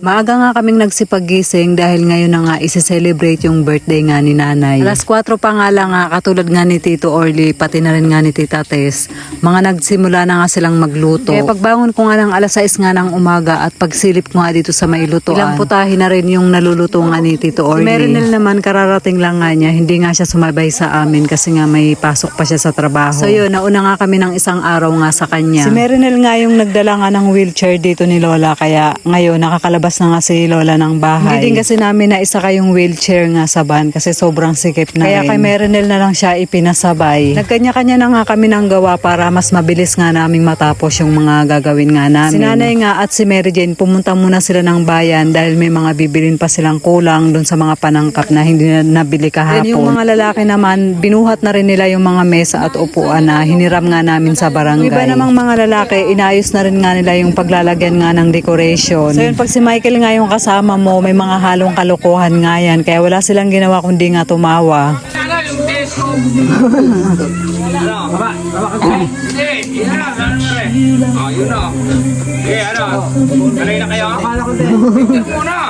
Maaga nga kaming nagsipagising dahil ngayon na nga isi-celebrate yung birthday nga ni nanay. Alas 4 pa nga lang nga, katulad nga ni Tito Orly, pati na rin nga ni Tita Tess, mga nagsimula na nga silang magluto. Kaya pagbangon ko nga ng alas 6 nga ng umaga at pagsilip ko nga dito sa may lutuan, ilang putahe na rin yung naluluto nga ni Tito Orly. Si Merinel naman kararating lang nga niya, hindi nga siya sumabay sa amin kasi nga may pasok pa siya sa trabaho. So yun, nauna nga kami ng isang araw nga sa kanya. Si Merinel nga yung nagdala nga ng wheelchair dito ni Lola kaya ngayon nakakalabas na nga si Lola ng bahay. Hindi din kasi namin na isa kayong wheelchair nga sa van kasi sobrang sikip na Kaya kay Merinel na lang siya ipinasabay. Nagkanya-kanya na nga kami ng gawa para mas mabilis nga naming matapos yung mga gagawin nga namin. Si Nanay nga at si Mary Jane pumunta muna sila ng bayan dahil may mga bibilin pa silang kulang dun sa mga panangkap na hindi na nabili kahapon. Then yung mga lalaki naman, binuhat na rin nila yung mga mesa at upuan na hiniram nga namin sa barangay. Yung iba namang mga lalaki, inayos na rin nga nila yung paglalagyan nga ng decoration. So yun, pag si Michael nga yung kasama mo, may mga halong kalokohan nga yan. Kaya wala silang ginawa kundi nga tumawa. Ano.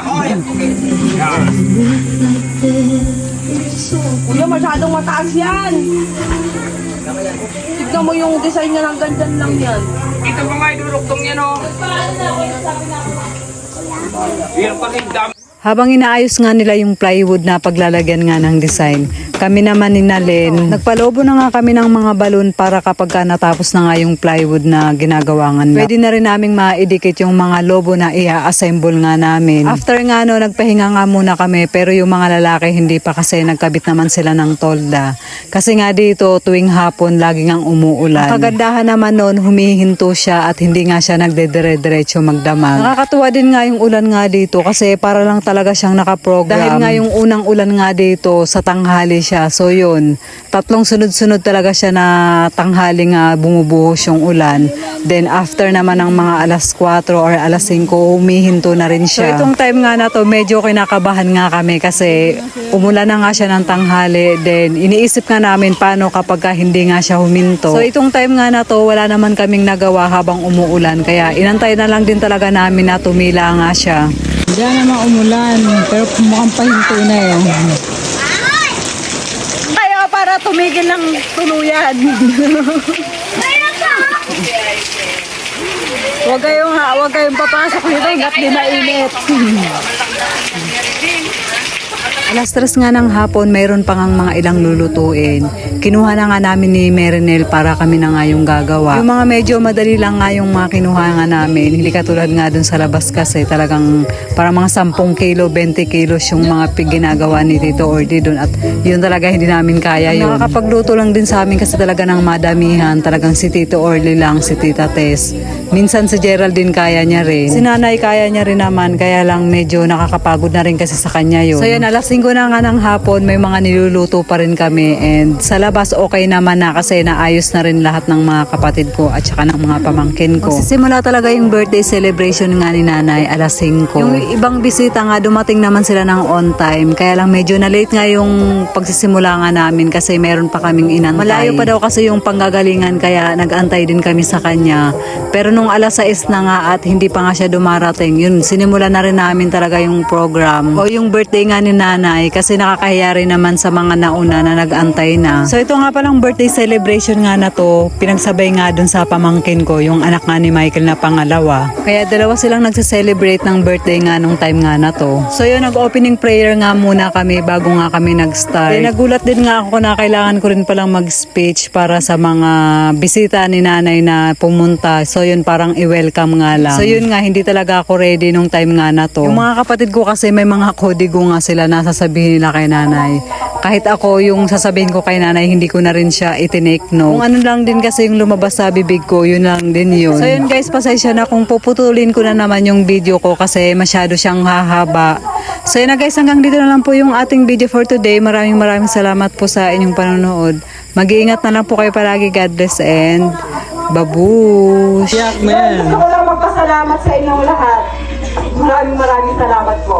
Oh, ano? Kuya, masyadong mataas yan. Tignan mo yung design niya ng ganyan lang yan. Ito pa nga, iduluktong yan, oh. Habang inaayos nga nila yung plywood na paglalagyan nga ng design, kami naman ni Nalen, nagpalobo na nga kami ng mga balon para kapag ka natapos na nga yung plywood na ginagawa nga nila. Pwede na rin naming maidikit yung mga lobo na i-assemble nga namin. After nga no, nagpahinga nga muna kami pero yung mga lalaki hindi pa kasi nagkabit naman sila ng tolda. Kasi nga dito tuwing hapon lagi ngang umuulan. Ang kagandahan naman noon humihinto siya at hindi nga siya nagdedire-diretso magdamag. Nakakatuwa din nga yung ulan nga dito kasi para lang talaga siyang nakaprogram. Dahil nga yung unang ulan nga dito sa tanghali siya. So yun, tatlong sunod-sunod talaga siya na tanghali nga bumubuhos yung ulan. Then after naman ng mga alas 4 or alas 5, humihinto na rin siya. So itong time nga na to, medyo kinakabahan nga kami kasi umulan na nga siya ng tanghali. Then iniisip nga namin paano kapag ka hindi nga siya huminto. So itong time nga na to, wala naman kaming nagawa habang umuulan. Kaya inantay na lang din talaga namin na tumila nga siya. Diyan naman umulan, pero mukhang pahinto na eh. Tumigil ng tuluyan. Huwag kayong, ha, huwag kayong papasok dito hanggat di mainit. Alas tres nga ng hapon, mayroon pa ngang mga ilang lulutuin. Kinuha na nga namin ni Merinel para kami na nga yung gagawa. Yung mga medyo madali lang nga yung mga kinuha nga namin. Hindi katulad nga dun sa labas kasi talagang para mga 10 kilo, 20 kilos yung mga ginagawa ni Tito Orly dun. At yun talaga hindi namin kaya yun. Nakakapagluto lang din sa amin kasi talaga ng madamihan. Talagang si Tito Orly lang, si Tita Tess. Minsan si Geraldine kaya niya rin. Si nanay kaya niya rin naman, kaya lang medyo nakakapagod na rin kasi sa kanya yun. So yan, alas 5 na nga ng hapon, may mga niluluto pa rin kami. And sa labas, okay naman na kasi naayos na rin lahat ng mga kapatid ko at saka ng mga pamangkin ko. Magsisimula talaga yung birthday celebration nga ni nanay, alas 5. Yung ibang bisita nga, dumating naman sila ng on time. Kaya lang medyo na late nga yung pagsisimula nga namin kasi meron pa kaming inantay. Malayo pa daw kasi yung panggagalingan kaya nag-antay din kami sa kanya. Pero nung alas 6 na nga at hindi pa nga siya dumarating, yun, sinimula na rin namin talaga yung program. O yung birthday nga ni nanay kasi nakakahiya rin naman sa mga nauna na nag-antay na. So ito nga palang birthday celebration nga na to, pinagsabay nga dun sa pamangkin ko, yung anak nga ni Michael na pangalawa. Kaya dalawa silang nagse-celebrate ng birthday nga nung time nga na to. So yun, nag-opening prayer nga muna kami bago nga kami nag-start. Then nagulat din nga ako na kailangan ko rin palang mag-speech para sa mga bisita ni nanay na pumunta. So yun, parang i-welcome nga lang. So yun nga, hindi talaga ako ready nung time nga na to. Yung mga kapatid ko kasi may mga kodigo nga sila na sasabihin nila kay nanay. Kahit ako yung sasabihin ko kay nanay, hindi ko na rin siya itinake no. Kung ano lang din kasi yung lumabas sa bibig ko, yun lang din yun. So yun guys, pasensya na kung puputulin ko na naman yung video ko kasi masyado siyang hahaba. So yun na guys, hanggang dito na lang po yung ating video for today. Maraming maraming salamat po sa inyong panonood. Mag-iingat na lang po kayo palagi. God bless and babush! Gusto ko lang magpasalamat sa inyong lahat. Maraming maraming salamat po.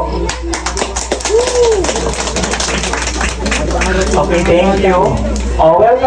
Okay, thank you. Oh.